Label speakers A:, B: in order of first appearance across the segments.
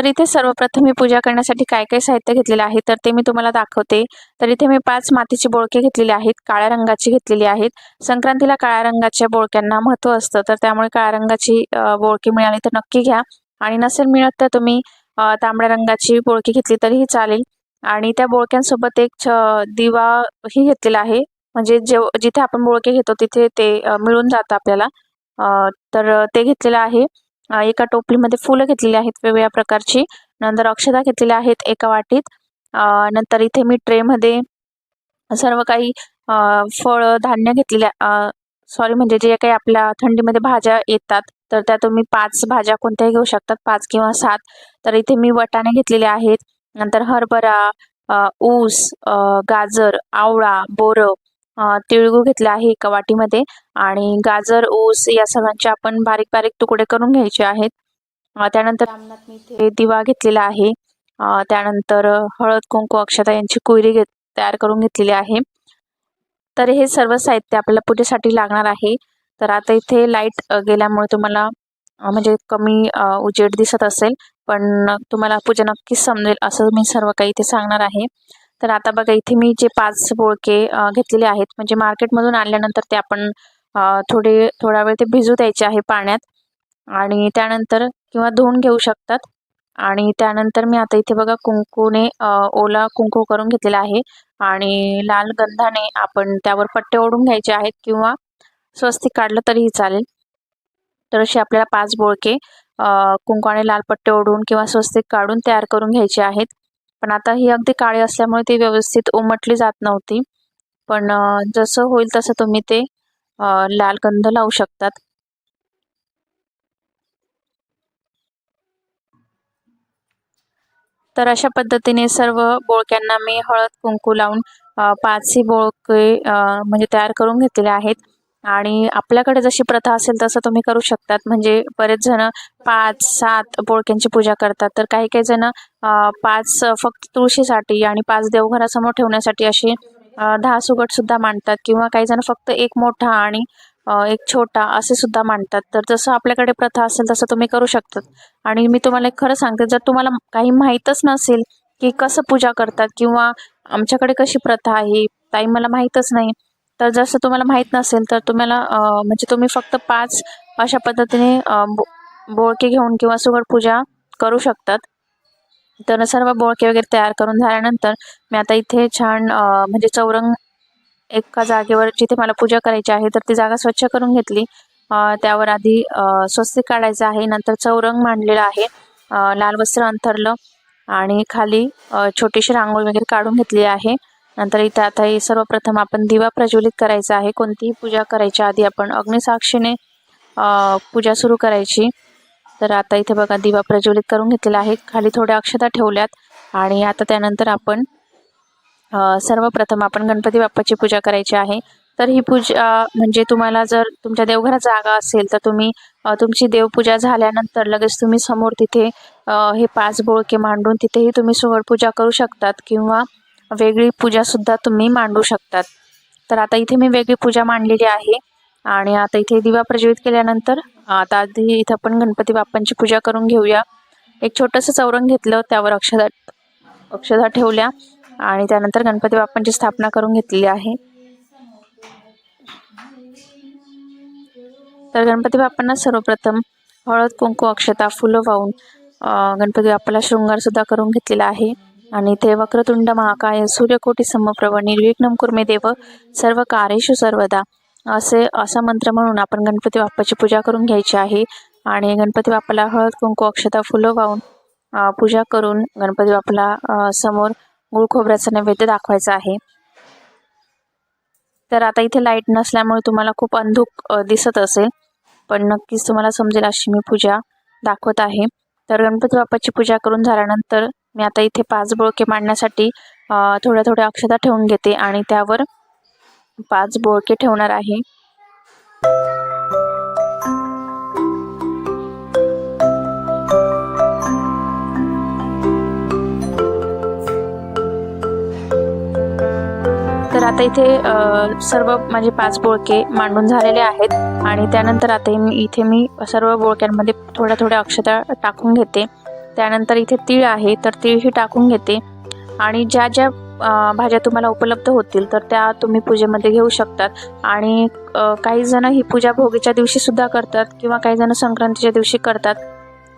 A: तर इथे सर्वप्रथम मी पूजा करण्यासाठी काय काय साहित्य घेतलेलं आहे तर ते मी तुम्हाला दाखवते. तर इथे मी पाच मातीचे बोळके घेतलेले आहेत काळ्या रंगाची घेतलेली आहेत. संक्रांतीला काळ्या रंगाच्या बोळक्यांना महत्त्व असतं तर त्यामुळे काळ्या रंगाची बोळकी मिळाली तर नक्की घ्या. आणि नसेल मिळत तर तुम्ही तांबड्या रंगाची बोळकी घेतली तरीही चालेल. आणि त्या बोळक्यांसोबत एक छ दिवा ही घेतलेला आहे. म्हणजे जेव जिथे आपण बोळके घेतो तिथे ते मिळून जातं आपल्याला. तर ते घेतलेलं आहे. एका टोपलीमध्ये फुलं घेतलेली आहेत वेगवेगळ्या प्रकारची. नंतर अक्षता घेतलेल्या आहेत एका वाटीत. नंतर इथे मी ट्रेमध्ये सर्व काही फळं धान्य घेतलेल्या सॉरी म्हणजे जे काही आपल्या थंडीमध्ये भाज्या येतात तर त्या तुम्ही पाच भाज्या कोणत्याही घेऊ शकतात पाच किंवा सात. तर इथे मी वटाणे घेतलेले आहेत. नंतर हरभरा ऊस गाजर आवळा बोरं तिळगूळ घेतले आहे एका वाटीमध्ये आणि गाजर ऊस या सगळ्यांचे आपण बारीक बारीक तुकडे करून घ्यायचे आहेत. त्यानंतर रामनाथ मी इथे दिवा घेतलेला आहे. त्यानंतर हळद कुंकू अक्षता यांची कुयरी घेत तयार करून घेतलेली आहे. तर हे सर्व साहित्य आपल्याला पूजेसाठी लागणार आहे. तर आता इथे लाइट गेल्यामुळे तुम्हाला म्हणजे कमी उजेड दिसत असेल पण तुम्हाला पूजा नक्कीच समजेल असं मी सर्व काही इथे सांगणार आहे. तर आता बघा इथे मी जे पाच बोळके घेतलेले आहेत म्हणजे मार्केटमधून आणल्यानंतर ते आपण थोडे थोडा वेळ ते भिजू द्यायचे आहे पाण्यात. आणि त्यानंतर किंवा धुवून घेऊ शकतात. आणि त्यानंतर मी आता इथे बघा कुंकूने ओला कुंकू करून घेतलेला आहे. आणि लाल गंधाने आपण त्यावर पट्टे ओढून घ्यायचे आहेत किंवा स्वस्तिक काढलं तरीही चालेल. तर असे आपल्याला पाच बोळके कुंकू आणि लाल पट्टे ओढून किंवा स्वस्तिक काढून तयार करून घ्यायचे आहेत. पण आता ही अगदी काळी असल्यामुळे ती व्यवस्थित उमटली जात नव्हती. पण जसं होईल तसं तुम्ही ते लाल गंध लावू शकतात. तर अशा पद्धतीने सर्व बोळक्यांना मी हळद कुंकू लावून पाच पाचही बोळके म्हणजे तयार करून घेतलेले आहेत. आणि आपल्याकडे जशी प्रथा असेल तसं तुम्ही करू शकतात. म्हणजे बरेच जण पाच सात बोळक्यांची पूजा करतात. तर काही काही जण पाच फक्त तुळशीसाठी आणि पाच देवघरासमोर ठेवण्यासाठी अशी दहा सुगट सुद्धा मांडतात किंवा काही जण फक्त एक मोठा आणि एक छोटा असे सुद्धा मांडतात. तर जसं आपल्याकडे प्रथा असेल तसं तुम्ही करू शकतात. आणि मी तुम्हाला एक खरं सांगते जर तुम्हाला काही माहीतच नसेल की कसं पूजा करतात किंवा आमच्याकडे कशी प्रथा आहे ताई मला माहीतच नाही. तर जसं तुम्हाला माहीत नसेल तर तुम्हाला म्हणजे तुम्ही फक्त पाच अशा पद्धतीने बो बोळके घेऊन किंवा सुगड पूजा करू शकतात. तर सर्व बोळके वगैरे तयार करून झाल्यानंतर मी आता इथे छान म्हणजे चौरंग एका जागेवर जिथे मला पूजा करायची आहे तर ती जागा स्वच्छ करून घेतली. त्यावर आधी स्वस्ती स्वस्तिक काढायचं आहे नंतर चौरंग मांडलेला आहे लाल वस्त्र अंथरलं आणि खाली छोटीशी रांगोळी वगैरे काढून घेतली आहे. नंतर इथं आता हे सर्वप्रथम आपण दिवा प्रज्वलित करायचा आहे. कोणतीही पूजा करायच्या आधी आपण अग्निसाक्षीने पूजा सुरू करायची. तर आता इथे बघा दिवा प्रज्वलित करून घेतलेला आहे. खाली थोड्या अक्षता ठेवल्यात आणि आता त्यानंतर आपण सर्वप्रथम आपण गणपती बाप्पाची पूजा करायची आहे. तर ही पूजा म्हणजे तुम्हाला जर तुमच्या देवघरात जागा असेल तर तुम्ही तुमची देवपूजा झाल्यानंतर लगेच तुम्ही समोर तिथे हे पाच बोळके मांडून तिथेही तुम्ही सोहळ पूजा करू शकतात किंवा वेगळी पूजासुद्धा तुम्ही मांडू शकतात. तर आता इथे मी वेगळी पूजा मांडलेली आहे आणि आता इथे दिवा प्रज्वलित केल्यानंतर आता आधी इथं आपण गणपती बाप्पांची पूजा करून घेऊया. एक छोटंसं चौरंग घेतलं त्यावर अक्षदा अक्षदा ठेवल्या आणि त्यानंतर गणपती बाप्पांची स्थापना करून घेतलेली आहे. तर गणपती बाप्पांना सर्वप्रथम हळद कुंकू अक्षता फुलं वाहून गणपती बाप्पाला शृंगार सुद्धा करून घेतलेला आहे. आणि ते वक्रतुंड महाकाय सूर्यकोटी समप्रभ निर्विघ्नम कुर्मे देव सर्व कार्येषु सर्वदा. असे असा मंत्र म्हणून आपण गणपती बाप्पाची पूजा करून घ्यायची आहे. आणि गणपती बाप्पाला हळद कुंकू अक्षता फुलं वाहून पूजा करून गणपती बाप्पाला समोर गुळ खोबऱ्याचा नैवेद्य दाखवायचा आहे. तर आता इथे लाइट नसल्यामुळे तुम्हाला खूप अंधुक दिसत असेल पण नक्कीच तुम्हाला समजेल अशी मी पूजा दाखवत आहे. तर गणपती बाप्पाची पूजा करून झाल्यानंतर मी आता इथे पाच बोळके मांडण्यासाठी थोड्या थोड्या अक्षता ठेवून घेते आणि त्यावर पाच बोळके ठेवणार आहे. तर आता इथे सर्व माझे पाच बोळके मांडून झालेले आहेत आणि त्यानंतर आता मी इथे मी सर्व बोळक्यांमध्ये थोड्या थोड्या अक्षता टाकून घेते. त्यानंतर इथे तीळ आहे तर तीळही टाकून घेते. आणि ज्या ज्या भाज्या तुम्हाला उपलब्ध होतील तर त्या तुम्ही पूजेमध्ये घेऊ शकतात. आणि काही जण ही पूजा भोगीच्या दिवशी सुद्धा करतात किंवा काही जण संक्रांतीच्या दिवशी करतात.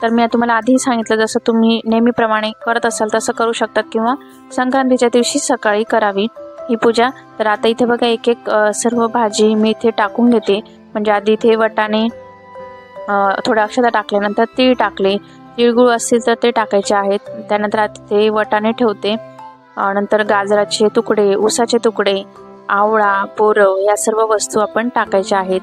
A: तर मी तुम्हाला आधीही सांगितलं जसं तुम्ही नेहमीप्रमाणे करत असाल तसं करू शकतात. किंवा संक्रांतीच्या दिवशी सकाळी करावी ही पूजा. तर आता इथे बघा एक एक सर्व भाजी मी इथे टाकून घेते. म्हणजे आधी इथे वटाणे थोड्या अक्षता टाकल्यानंतर तीळ टाकले. तिळगुळ असतील तर ते टाकायचे आहेत. त्यानंतर तिथे ते वटाणे ठेवते. नंतर गाजराचे तुकडे उसाचे तुकडे आवळा पोरव या सर्व वस्तू आपण टाकायच्या आहेत.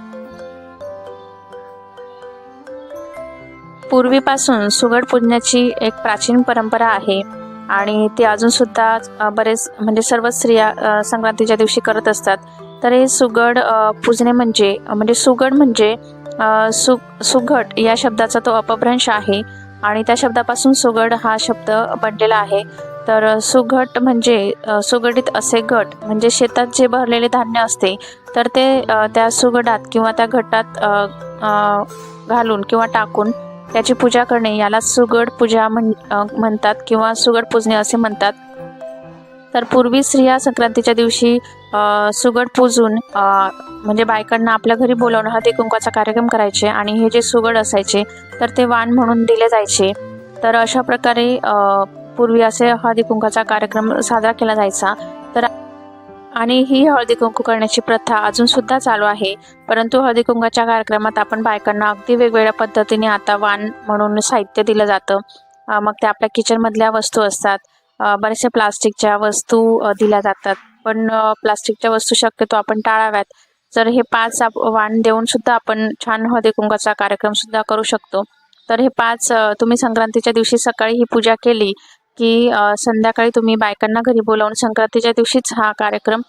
A: पूर्वीपासून सुगड पूजण्याची एक प्राचीन परंपरा आहे आणि ते अजून सुद्धा बरेच म्हणजे सर्व स्त्रिया संक्रांतीच्या दिवशी करत असतात. तर हे सुगड पूजणे म्हणजे म्हणजे सुगड म्हणजे सु सुघट या शब्दाचा तो अपभ्रंश आहे. आणि त्या शब्दापासून सुगड हा शब्द बनलेला आहे. तर सुघट म्हणजे सुगडीत असे गट म्हणजे शेतात जे भरलेले धान्य असते तर ते त्या सुगडात किंवा त्या घटात घालून किंवा टाकून त्याची पूजा करणे याला सुगड पूजा म्हण म्हणतात किंवा सुगड पूजणे असे म्हणतात. तर पूर्वी स्त्रिया संक्रांतीच्या दिवशी सुगड पूजून म्हणजे बायकांना आपल्या घरी बोलावून हळदी कुंकवाचा कार्यक्रम करायचे आणि हे जे सुगड असायचे तर ते वाण म्हणून दिले जायचे. तर अशा प्रकारे पूर्वी असे हळदी कुंकवाचा कार्यक्रम साजरा केला जायचा. तर आणि ही हळदी कुंकू करण्याची प्रथा अजून सुद्धा चालू आहे. परंतु हळदी कुंकवाच्या कार्यक्रमात आपण बायकांना अगदी वेगवेगळ्या पद्धतीने आता वाण म्हणून साहित्य दिलं जातं. मग ते आपल्या किचनमधल्या वस्तू असतात. बरेचसे प्लास्टिकच्या वस्तू दिल्या जातात. पण प्लास्टिकच्या वस्तू शक्यतो आपण टाळाव्यात. तर हे पाच वाण देऊन सुद्धा आपण छान हळदी कुंकाचा कार्यक्रम सुद्धा करू शकतो. तर हे पाच तुम्ही संक्रांतीच्या दिवशी सकाळी ही पूजा केली की संध्याकाळी तुम्ही बायकांना घरी बोलावून संक्रांतीच्या दिवशीच हा कार्यक्रम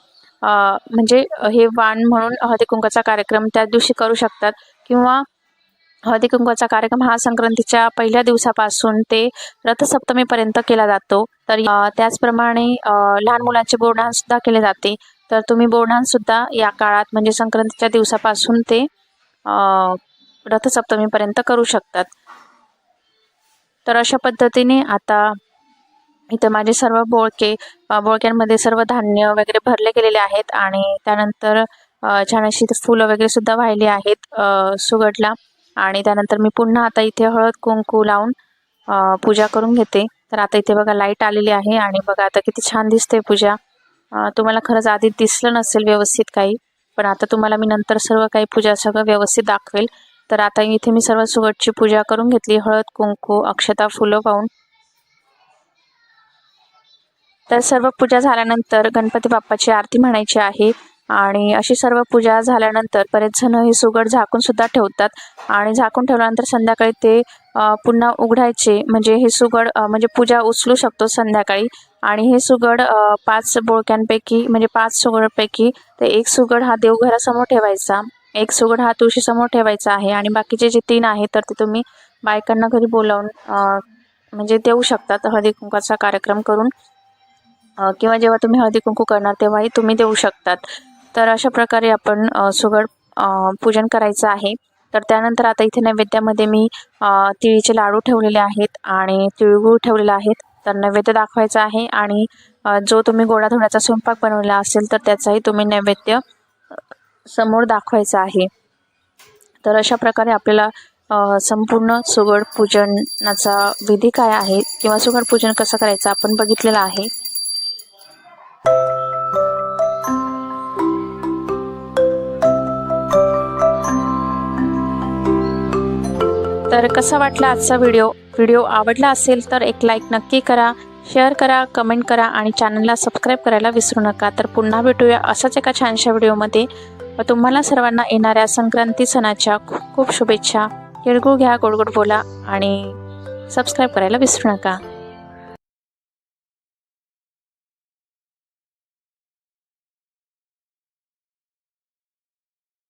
A: म्हणजे हे वाण म्हणून हळदी कुंकाचा कार्यक्रम त्या दिवशी करू शकतात. किंवा हळदी कुंकवाचा कार्यक्रम हा संक्रांतीच्या पहिल्या दिवसापासून ते रथसप्तमीपर्यंत केला जातो. तर त्याचप्रमाणे लहान मुलांचे बोरणान सुद्धा केले जाते. तर तुम्ही बोरणान सुद्धा या काळात म्हणजे संक्रांतीच्या दिवसापासून ते रथसप्तमीपर्यंत करू शकतात. तर अशा पद्धतीने आता इथे माझे सर्व बोळके बोळक्यांमध्ये सर्व धान्य वगैरे भरले गेलेले आहेत आणि त्यानंतर छान अशी फुलं वगैरे सुद्धा वाहिली आहेत सुगटला सुगडला. आणि त्यानंतर मी पुन्हा आता इथे हळद कुंकू लावून पूजा करून घेते. तर आता इथे बघा लाइट आलेली आहे आणि बघा आता किती छान दिसते पूजा. तुम्हाला खरंच आधी दिसलं नसेल व्यवस्थित काही पण आता तुम्हाला मी नंतर सर्व काही पूजा सगळं व्यवस्थित दाखवेल. तर आता इथे मी सर्व सुगटची पूजा करून घेतली हळद कुंकू अक्षता फुलं पाहून. तर सर्व पूजा झाल्यानंतर गणपती बाप्पाची आरती म्हणायची आहे. आणि अशी सर्व पूजा झाल्यानंतर बरेच जण हे सुगड झाकून सुद्धा ठेवतात. आणि झाकून ठेवल्यानंतर संध्याकाळी ते पुन्हा उघडायचे. म्हणजे हे सुगड म्हणजे पूजा उचलू शकतो संध्याकाळी. आणि हे सुगड पाच बोळक्यांपैकी म्हणजे पाच सुगडपैकी ते एक सुगड हा देवघरासमोर ठेवायचा. एक सुगड हा तुळशीसमोर ठेवायचा आहे. आणि बाकीचे जे तीन आहेत तर ते तुम्ही बायकांना घरी बोलावून म्हणजे देऊ शकतात. हळदी कुंकाचा कार्यक्रम करून किंवा जेव्हा तुम्ही हळदी कुंकू करणार तेव्हाही तुम्ही देऊ शकतात. तर अशा प्रकारे आपण सुगड पूजन करायचं आहे. तर त्यानंतर आता इथे नैवेद्यामध्ये मी तिळीचे लाडू ठेवलेले आहेत आणि तिळगूळ ठेवलेले आहेत तर नैवेद्य दाखवायचा आहे आणि जो तुम्ही गोडा धोडाचा स्वयंपाक बनवला असेल तर त्याचाही तुम्ही नैवेद्य समोर दाखवायचा आहे. तर अशा प्रकारे आपल्याला संपूर्ण सुगड पूजनाचा विधी काय आहे किंवा सुगड पूजन कसं करायचं आपण बघितलेलं आहे. तर कसा वाटला आजचा व्हिडिओ व्हिडिओ आवडला असेल तर एक लाईक नक्की करा शेअर करा कमेंट करा आणि चॅनलला सबस्क्राईब करायला विसरू नका. तर पुन्हा भेटूया असाच एका छानशा व्हिडिओमध्ये व तुम्हाला सर्वांना येणाऱ्या संक्रांती सणाच्या खूप खूप शुभेच्छा. तिळगुळ घ्या गोडगोड बोला आणि सबस्क्राईब करायला विसरू नका.